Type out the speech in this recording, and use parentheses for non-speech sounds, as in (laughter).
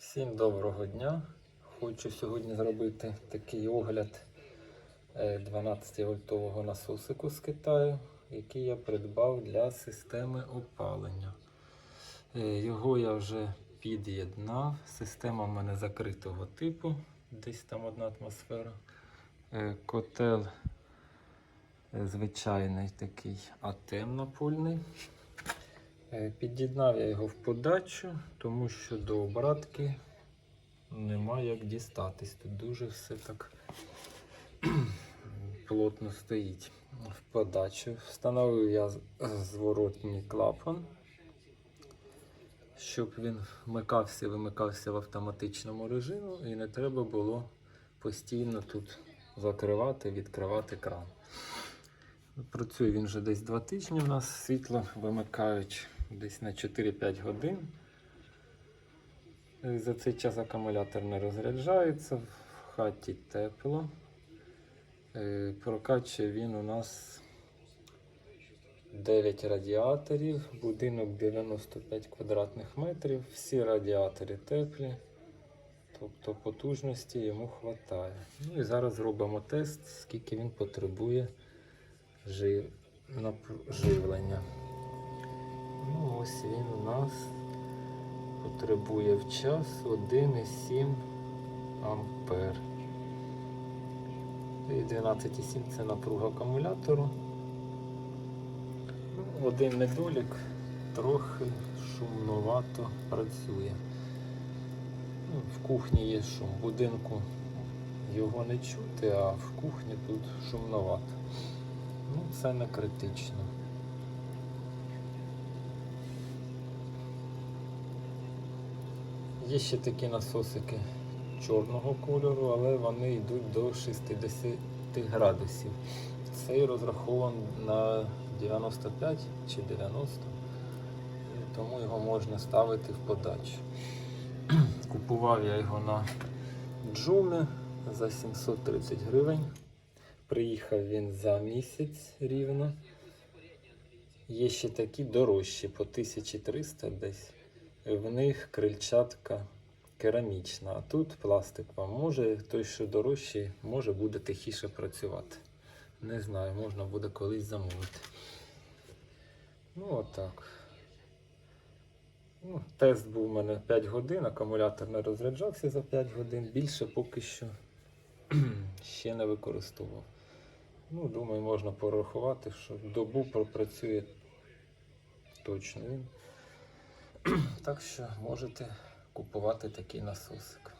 Всім доброго дня. Хочу сьогодні зробити такий огляд 12-вольтового насосику з Китаю, який я придбав для системи опалення. Е, Його я вже під'єднав. Система в мене закритого типу, десь там одна атмосфера. Е, Котел е, звичайний такий. Е, Під'єднав я його в подачу, тому що до обратки нема як дістатись. Тут дуже все так (clears throat) плотно стоїть в подачу. Встановив я зворотній клапан, щоб він вмикався і вимикався в автоматичному режимі і не треба було постійно тут закривати, відкривати кран. Працює він вже десь два тижні. У нас світло вимикають десь на 4-5 годин. За цей час акумулятор не розряджається, в хаті тепло. Е, Прокачує він у нас 9 радіаторів, будинок 95 квадратних метрів, всі радіатори теплі, тобто потужності йому вистачає. Ну і зараз зробимо тест, скільки він потребує жив... нап- живлення. Ну, ось він у нас потребує в час 1,7 ампер. І 12,7 це напруга акумулятору. Один недолік трохи шумновато працює. Ну, в кухні є шум, в будинку його не чути, а в кухні тут шумновато. Ну, це не критично. Є ще такі насосики чорного кольору, але вони йдуть до 60 градусів. Цей розрахований на 95 чи 90, тому його можна ставити в подачу. (clears throat) Купував я його на Джумі за 730 гривень. Приїхав він за місяць рівно. Є ще такі дорожчі по 1300 десь. В них крильчатка керамічна, а тут пластикова. Може, той, що дорожчий, може буде тихіше працювати. Не знаю, можна буде колись замовити. Ну, отак. Ну, тест був у мене 5 годин, акумулятор не розряджався за 5 годин. Більше поки що (clears throat) ще не використовував. Ну, думаю, можна порахувати, що добу пропрацює точно він. Так що можете купувати такий насосик.